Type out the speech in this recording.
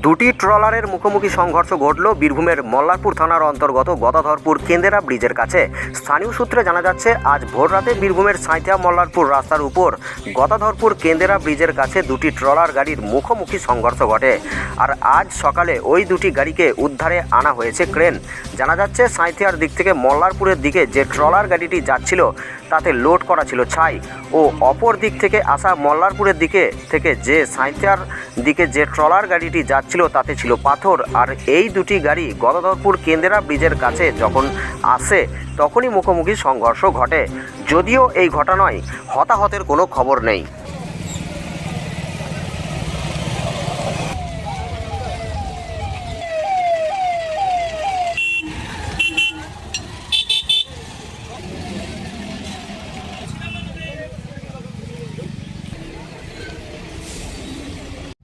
দুটি ট্রলারের মুখোমুখি সংঘর্ষ ঘটল বীরভূমের মল্লারপুর থানার অন্তর্গত গদাধরপুর কেন্দেরা ব্রিজের কাছে। স্থানীয় সূত্রে জানা যাচ্ছে, আজ ভোররাতে বীরভূমের সাঁইথিয়া মল্লারপুর রাস্তার উপর গদাধরপুর কেন্দেরা ব্রিজের কাছে দুটি ট্রলার গাড়ির মুখোমুখি সংঘর্ষ ঘটে। আর আজ সকালে ওই দুটি গাড়িকে উদ্ধারে আনা হয়েছে ক্রেন। জানা যাচ্ছে, সাঁইথিয়ার দিক থেকে মল্লারপুরের দিকে যে ট্রলার গাড়িটি যাচ্ছিল, তাতে লোড করা ছিল ছাই। ও অপর দিক থেকে আসা মল্লারপুরের দিকে থেকে যে সাঁইথিয়ার দিকে যে ট্রলার গাড়িটি যাচ্ছিল, তাতে ছিল পাথর। আর এই দুটি গাড়ি গদাধরপুর কেন্দ্রা ব্রিজের কাছে যখন আসে, তখনই মুখোমুখি সংঘর্ষ ঘটে। যদিও এই ঘটনায় হতাহতের কোনো খবর নেই।